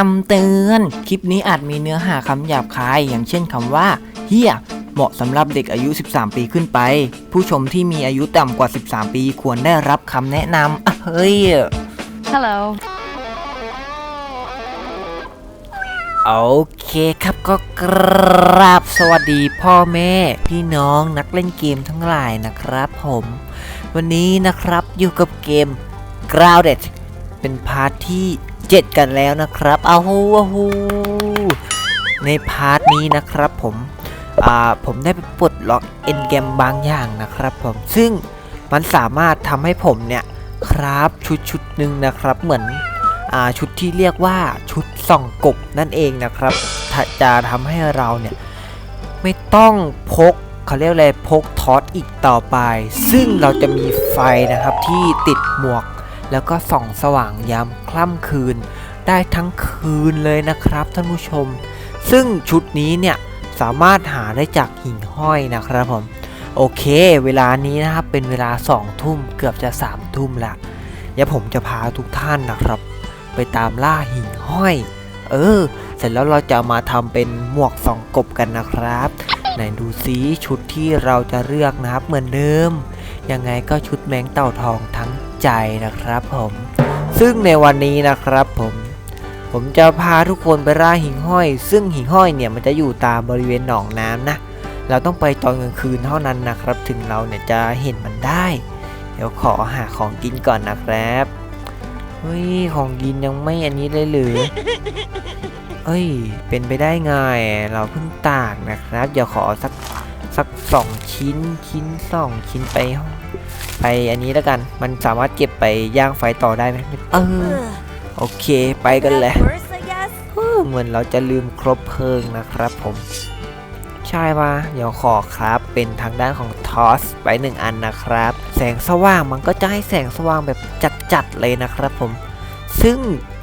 คำเตือน คลิปนี้อาจมีเนื้อหาคำหยาบคาย อย่างเช่นคำว่าเฮียเหมาะสำหรับเด็กอายุ 13 ปีขึ้นไป ผู้ชมที่มีอายุต่ำกว่า 13 ปีควรได้รับคำแนะนำอะเฮ้ย Hello. โอเคครับก็กราบสวัสดีพ่อแม่ พี่น้องนักเล่นเกมทั้งหลายนะครับผม วันนี้นะครับอยู่กับเกม Grounded เป็นพาร์ทที่ 7 กันแล้วนะครับเอาฮูเอาฮูในพาร์ทนี้นะครับผมอ่าผมได้ไปปลดล็อกเอ็นเกมบางอย่างนะครับผมซึ่งมันสามารถทำให้ผมเนี่ยครับชุดชุดหนึ่งนะครับเหมือนอ่าชุดที่เรียกว่าชุดส่องกบนั่นเองนะครับถ้าจะทำให้เราเนี่ยไม่ต้องพกเขาเรียกอะไรพกทอสอีกต่อไป ซึ่งเราจะมีไฟนะครับที่ติดหมวก แล้วก็ส่องสว่างยามคล่ำคืน ได้ทั้งคืนเลยนะครับท่านผู้ชม ซึ่งชุดนี้เนี่ยสามารถหาได้จากหิ่งห้อยนะครับผม โอเค เวลานี้นะครับเป็นเวลา2ทุ่มเกือบจะ3ทุ่มละเดี๋ยวผมจะพาทุกท่านนะครับ ไปตามล่าหิ่งห้อย เออ เสร็จแล้วเราจะมาทำเป็นหมวกสองกบกันนะครับไหนดูซิชุดที่เราจะเลือกนะครับเหมือนเดิม ยังไงก็ชุดแมงเต่าทองทั้ง ใจนะครับผม ซึ่งในวันนี้นะครับผม ผมจะพาทุกคนไปล่าหิ่งห้อย ซึ่งหิ่งห้อยเนี่ยมันจะอยู่ตามบริเวณหนองน้ำนะ เราต้องไปตอนกลางคืนเท่านั้นนะครับ ถึงเราเนี่ยจะเห็นมันได้ เดี๋ยวขอหาของกินก่อนนะครับเฮ้ยของกินยังไม่อันนี้เลยหรือเอ้ย เป็นไปได้ไงเราเพิ่งตากนะครับเดี๋ยวขอสักสักสองชิ้นชิ้นสองชิ้นไป ไปอันนี้แล้วกัน มันสามารถเก็บไปย่างไฟต่อได้ไหมเออโอเคไปกันเลย First, I guess. เออเหมือนเราจะลืมครบเพลิงนะครับผมใช่ปะเดี๋ยวขอครับ เป็นทางด้านของทอสไปหนึ่งอันนะครับ แสงสว่างมันก็จะให้แสงสว่างแบบจัดๆเลยนะครับผม ซึ่ง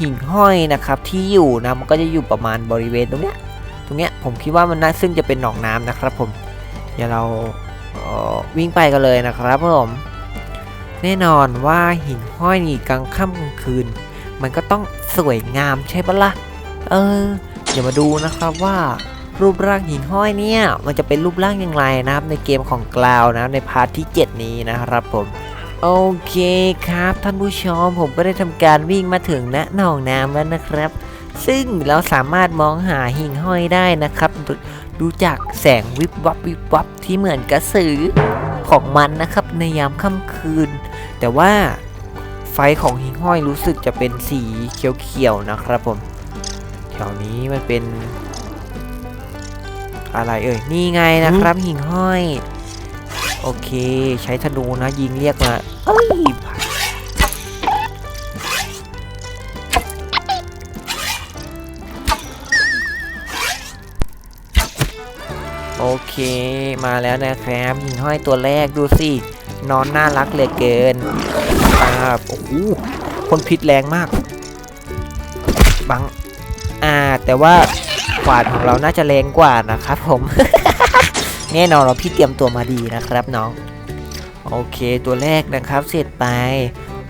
หิ่งห้อยนะครับที่อยู่นะมันก็จะอยู่ประมาณบริเวณตรงเนี้ย ตรงเนี้ยผมคิดว่ามันน่าซึ่งจะเป็นหนองน้ำนะครับผม เดี๋ยวเราเอ่อวิ่งไปกันเลยนะครับผม แน่นอนว่าหิ่งห้อยนี่กลางค่ำกลางคืน มันก็ต้องสวยงามใช่ปะล่ะ เออ เดี๋ยวมาดูนะครับว่า รูปร่างหินห้อยเนี่ย มันจะเป็นรูปร่างอย่างไรนะครับ ในเกมของกล่าวนะในพาร์ทที่ 7 นี้นะครับผมโอเคครับท่านผู้ชมผมก็ได้ทำการวิ่งมาถึงณหนองน้ำแล้วนะครับ ซึ่งเราสามารถมองหาหิ่งห้อยได้นะครับ ดูจากแสงวิบวับวิบวับที่เหมือนกระสือ ของมันนะครับในยามค่ำคืน แต่ว่าไฟของหิ่งห้อยรู้สึกจะเป็นสีเขียวๆนะครับผม แถวนี้มันเป็น อะไรเอ่ยนี่ไงนะครับ หิ่งห้อย โอเค ใช้ธนูนะยิงเรียกมา เอ้ย โอเค มาแล้วนะครับหิ่งห้อยตัวแรกดูสิ นอนน่ารักเหลือเกินปาบโอ้โหคนพิษแรงมากบังอ่า แต่ว่าขวานของเราน่าจะแรงกว่านะครับผม แน่นอนเราพี่เตรียมตัวมาดีนะครับน้อง โอเคตัวแรกนะครับ เสร็จไป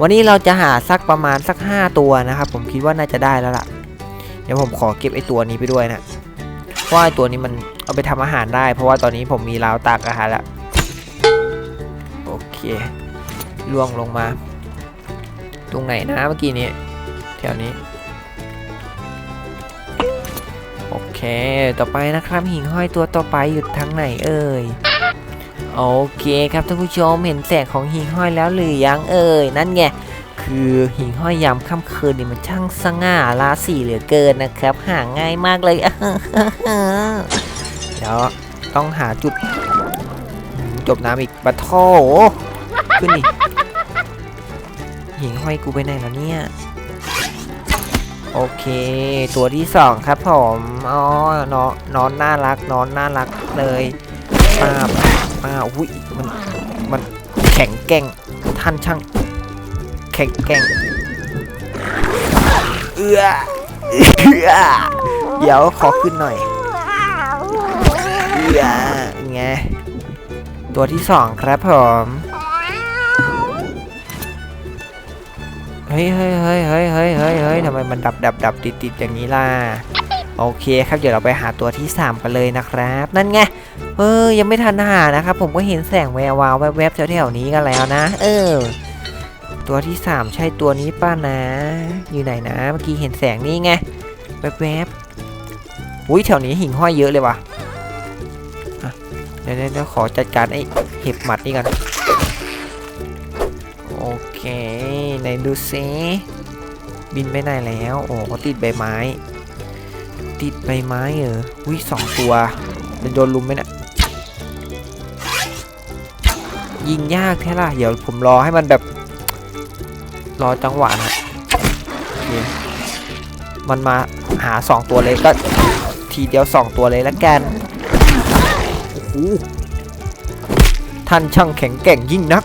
วันนี้เราจะหาสักประมาณสัก 5 ตัวนะครับ ผมคิดว่าน่าจะได้แล้วล่ะ เดี๋ยวผมขอเก็บไอตัวนี้ไปด้วยนะ เพราะว่าไอ้ตัวนี้มันเอาไปทำอาหารได้ เพราะว่าตอนนี้ผมมีราวตากอาหารแล้วโอเคล่วงลงมา ตรงไหนนะเมื่อกี้นี้แถวนี้โอเค ต่อไปนะครับหิ่งห้อยตัวต่อไปอยู่ทางไหนเอ่ยโอเคครับท่านผู้ชมเห็นแสงของหิ่งห้อยแล้วหรือยังเอ่ยนั่นไง คือหิ่งห้อยยามค่ำคืนนี่มันช่างสง่าราศีเหลือเกินนะครับ หาง่ายมากเลยเดี๋ยวต้องหาจุด จบน้ำอีกปะโถขึ้นดิหิ่งห้อยกูไปไหนแล้วเนี่ย โอเค ตัวที่สองครับผมอ๋อนอนนอนน่ารัก นอนน่ารักเลยป้าบป้าบอุ้ยมันมันแข็งแกร่งท่านช่าง แข็งแกร่งเอื้อเอื้อเดี๋ยวขอขึ้นหน่อยเอื้อไงตัวที่สองครับผมเฮ้ยเฮ้ยเฮ้ยเฮ้ยเฮ้ยเฮ้ยเฮ้ยทำไมมันดับดับดับติดติดอย่างนี้ล่ะ โอเคครับเดี๋ยวเราไปหาตัวที่3กันเลยนะครับ นั่นไง เออยังไม่ทันหานะครับ ผมก็เห็นแสงแวววาวแวบๆแถวๆนี้กันแล้วนะ เออ ตัวที่ 3 ใช่ตัวนี้ป้านะ อยู่ไหนนะ เมื่อกี้เห็นแสงนี่ไง แวบๆอุ้ยแถวนี้หิ่งห้อยเยอะเลยว่ะเดี๋ยวเดี๋ยวขอจัดการไอ้เห็บหมัดนี่ก่อนโอเคไหนดูซิบินไปไหนแล้ว โอ้เขาติดใบไม้ ติดใบไม้เหรออุ้ยสองตัวจะโดนลุมไหมเนี่ยยิงยากแค่ล่ะ เดี๋ยวผมรอให้มันแบบ รอจังหวะนะมันมาหาสองตัวเลยก็ทีเดียวสองตัวเลยละกันโอ้โหท่านช่างแข็งแกร่งยิ่งนัก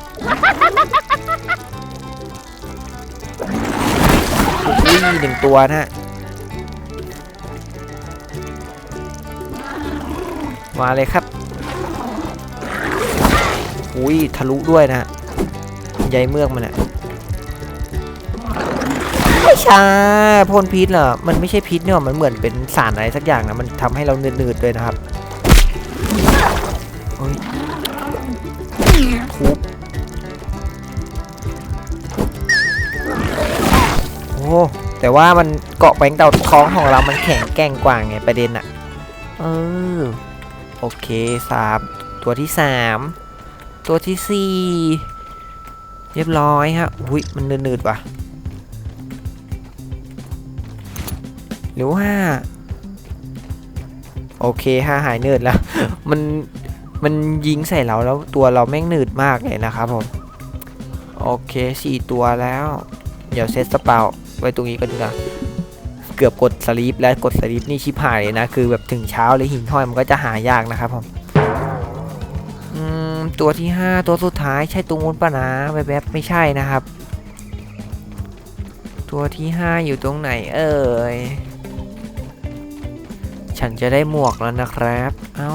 อุ้ยหนึ่งตัวนะฮะมาเลยครับอุ้ยทะลุด้วยนะใยเมือกมันอะ ใช่พ่นพิษเหรอ มันไม่ใช่พิษเนี่ยมันเหมือนเป็นสารอะไรสักอย่างนะ มันทำให้เราเนืดๆด้วยนะครับเฮ้ยทุบโอ้แต่ว่ามันเกาะแบงเต่าท้องของเรามันแข็งแกร่งกว่าไงประเด็นอะเออโอเคสามตัวที่สามตัวที่สี่เรียบร้อยฮะอุ้ยมันเนืดๆว่ะ หรือว่า โอเคห้าหายเนืดแล้ว มันมันยิงใส่เราแล้วตัวเราแม่งหนืดมากเลยนะครับผม โอเคสี่ตัวแล้ว เดี๋ยวเซตสเปาไว้ตรงนี้ก็ดีกว่าเกือบกดสลีปแล้วกดสลีปนี่ชิบหายเลยนะ คือแบบถึงเช้าเลยหิ่งห้อยมันก็จะหายากนะครับผมตัวที่ 5 ตัวสุดท้ายใช่ตรงนู้นปะนะแวบไม่ใช่นะครับ ตัวที่ 5 อยู่ตรงไหนเอ่ย ฉันจะได้หมวกแล้วนะครับ เอ้า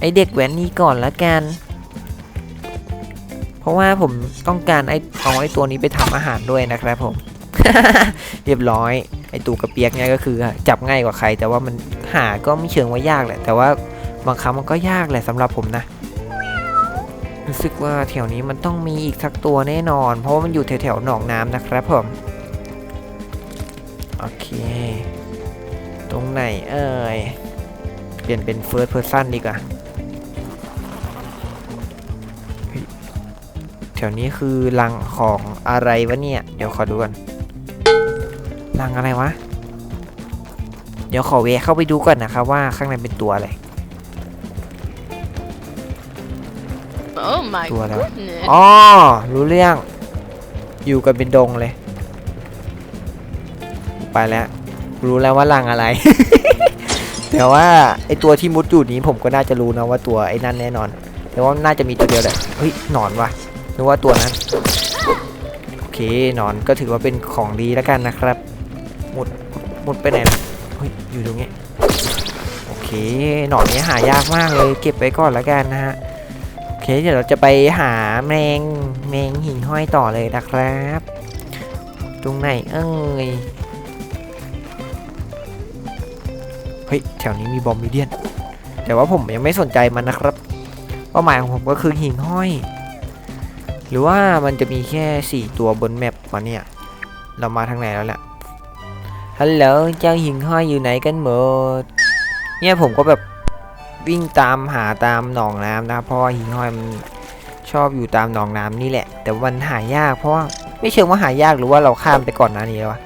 ไอเด็กแว้นนี่ก่อนละกัน เพราะว่าผมต้องการไอเอาไอตัวนี้ไปทำอาหารด้วยนะครับผม เรียบร้อย ไอตูกระเปียกเนี่ยก็คือ จับง่ายกว่าใคร แต่ว่ามันหาก็ไม่เชิงว่ายากแหละ แต่ว่าบางครั้งมันก็ยากแหละสำหรับผมนะ รู้สึกว่าแถวนี้มันต้องมีอีกสักตัวแน่นอน เพราะว่ามันอยู่แถวๆหนองน้ำนะครับผม โอเค รงไหนเอ่ย เปลี่ยนเป็น first person ดีกว่าเฮ้ยแถวนี้คือรังของอะไรวะเนี่ย เดี๋ยวขอดูกันรังอะไรวะ เดี๋ยวขอเวะเข้าไปดูก่อนนะครับว่าข้างในเป็นตัวอะไร Oh my ตัวแล้ว goodness. อ๋อ รู้เรื่อง อยู่กันเป็นดงเลย ไปแล้ว รู้แล้วว่ารังอะไร แต่ว่าไอตัวที่มุดอยู่นี้ผมก็น่าจะรู้นะว่าตัวไอ้นั่นแน่นอน แต่ว่าน่าจะมีตัวเดียวแหละเฮ้ยหนอนวะนึกว่าตัวนั้นโอเคหนอนก็ถือว่าเป็นของดีแล้วกันนะครับมุดมุดไปไหนล่ะเฮ้ยอยู่ตรงนี้โอเคหนอนนี้หายากมากเลย เก็บไว้ก่อนแล้วกันนะฮะโอเคเดี๋ยวเราจะไปหาแมงแมงหิ่งห้อยต่อเลยนะครับ ตรงไหนเอ้ย เฮ้ยแถวนี้มีบอมบิเดียน แต่ว่าผมยังไม่สนใจมันนะครับเป้าหมายของผมก็คือหิ่งห้อย หรือว่ามันจะมีแค่ 4 ตัวบนแมปวะเนี่ย เรามาทางไหนแล้วแหละฮัลโหลเจ้าหิ่งห้อยอยู่ไหนกันหมด เนี่ยผมก็แบบวิ่งตามหาตามหนองน้ำนะครับเพราะว่าหิ่งห้อยมันชอบอยู่ตามหนองน้ำนี่แหละ แต่มันหายากเพราะว่าไม่เชิงว่าหายากหรือว่าเราข้ามไปก่อนหน้านี้แล้ววะ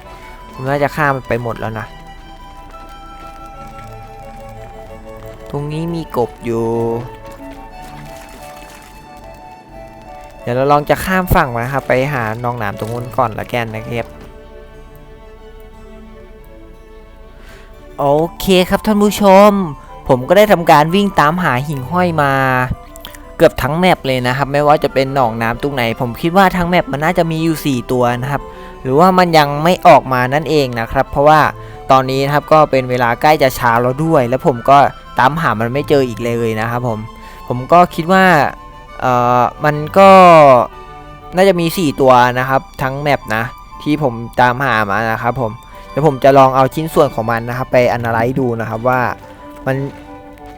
ผมน่าจะข้ามไปหมดแล้วนะ ตรงนี้มีกบอยู่ เดี๋ยวเราลองจะข้ามฝั่งนะครับ ไปหาหนองน้ำตรงนู้นก่อนละกันนะครับ โอเคครับท่านผู้ชม ผมก็ได้ทำการวิ่งตามหาหิ่งห้อยมา เกือบทั้งแมปเลยนะครับ ไม่ว่าจะเป็นหนองน้ำตรงไหน ผมคิดว่าทั้งแมปมันน่าจะมีอยู่ 4 ตัวนะครับ หรือว่ามันยังไม่ออกมานั่นเองนะครับ เพราะว่า ตอนนี้นะครับก็เป็นเวลาใกล้จะเช้าแล้วด้วย แล้วผมก็ตามหามันไม่เจออีกเลยนะครับผมผมก็คิดว่าเอ่อมันก็น่าจะมี 4 ตัวนะครับ ทั้งแมปนะที่ผมตามหามานะครับผมเดี๋ยวผมจะลองเอาชิ้นส่วนของมันนะครับ ไปอนาลัยดูนะครับว่ามัน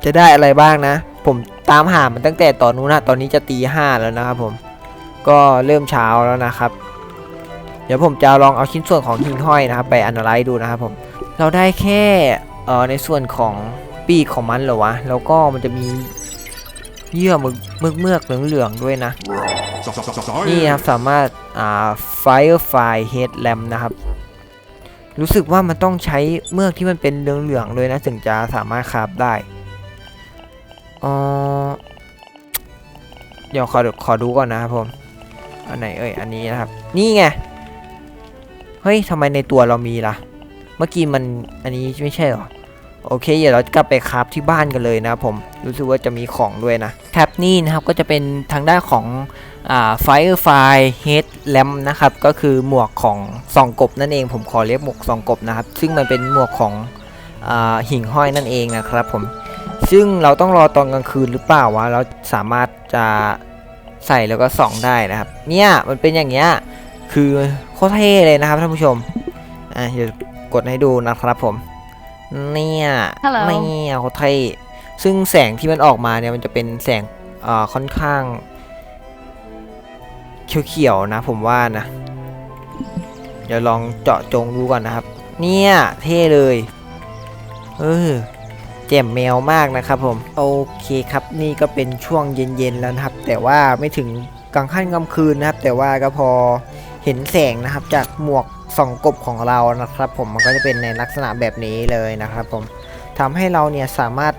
จะได้อะไรบ้างนะ ผมตามหามันตั้งแต่ตอนนู้นนะตอนนี้จะตีห้าแล้วนะครับผมก็เริ่มเช้าแล้วนะครับ เดี๋ยวผมจะลองเอาชิ้นส่วนของหิ่งห้อยนะครับ ไปอนาลัยดูนะครับผม เราได้แค่เอ่อในส่วนของปีกของมันเหรอวะ แล้วก็มันจะมีเยื่อมึกมึกเมือกเหลืองๆด้วยนะ นี่ครับสามารถอ่า Firefly Head Lamp นะครับ รู้สึกว่ามันต้องใช้เมือกที่มันเป็นเหลืองๆเลยนะ ถึงจะสามารถคราฟได้เออเดี๋ยวขอดูขอดูก่อนนะครับผม อันไหนเอ่ย อันนี้นะครับ นี่ไง เฮ้ยทำไมในตัวเรามีล่ะเมื่อกี้มันอันนี้ไม่ใช่เหรอโอเค เดี๋ยวเรากลับไปคราฟที่บ้านกันเลยนะครับผมรู้สึกว่าจะมีของด้วยนะแท็บนี่นะครับก็จะเป็นทางด้านของอ่า Firefly Head Lamp นะครับก็คือหมวกของสองกบนั่นเองผมขอเรียกหมวกสองกบนะครับ ซึ่งมันเป็นหมวกของอหิ่งห้อยนั่นเองนะครับผมซึ่งเราต้องรอตอนกลางคืนหรือเปล่าวะเราสามารถจะใส่แล้วก็ส่องได้นะครับ เนี่ยมันเป็นอย่างเงี้ยคือโคตรเท่เลยนะครับท่านผู้ชมอะเดี๋ยว กดให้ดูนะครับผม เนี่ย Hello เนี่ยโคตรเท่ซึ่งแสงที่มันออกมาเนี่ยมันจะเป็นแสงอ่าค่อนข้าง เขียวๆนะ ผมว่านะ เดี๋ยวลองเจาะจงดูก่อนนะครับ เนี่ยเท่เลยเออแจ่มแมวมากนะครับผม โอเคครับนี่ก็เป็นช่วงเย็นๆแล้วนะครับ แต่ว่าไม่ถึงกลางค่ำกลางคืนนะครับ แต่ว่าก็พอเห็นแสงนะครับจากหมวก สองกบของเรานะครับ ผมมันก็จะเป็นในลักษณะแบบนี้เลยนะครับผมทำให้เราเนี่ยสามารถ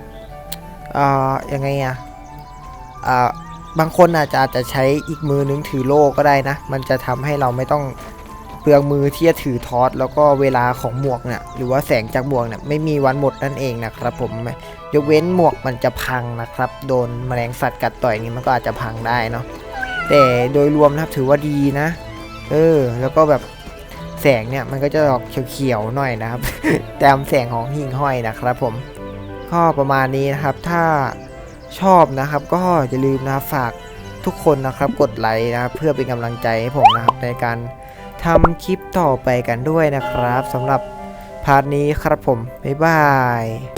เอ่อยังไงอะอ่าบางคนอาจจะอาจจะใช้อีกมือนึงถือโล่ก็ได้นะ มันจะทำให้เราไม่ต้องเปลืองมือที่จะถือทอสแล้วก็เวลาของหมวกเนี่ยหรือว่าแสงจากหมวกเนี่ยไม่มีวันหมดนั่นเองนะครับผมยกเว้นหมวกมันจะพังนะครับ โดนแมลงสัตว์กัดต่อยนี่มันก็อาจจะพังได้เนาะแต่โดยรวมนะครับถือว่าดีนะ เออ แล้วก็แบบ แสงเนี่ยมันก็จะออกเขียวๆหน่อยนะครับ ตามแสงของหิ่งห้อยนะครับผมก็ประมาณนี้นะครับถ้าชอบนะครับ ก็อย่าลืมนะฝากทุกคนนะครับกดไลค์นะครับเพื่อเป็นกำลังใจให้ผมนะครับในการทำคลิปต่อไปกันด้วยนะครับสำหรับพาร์ทนี้ครับผมบ๊ายบาย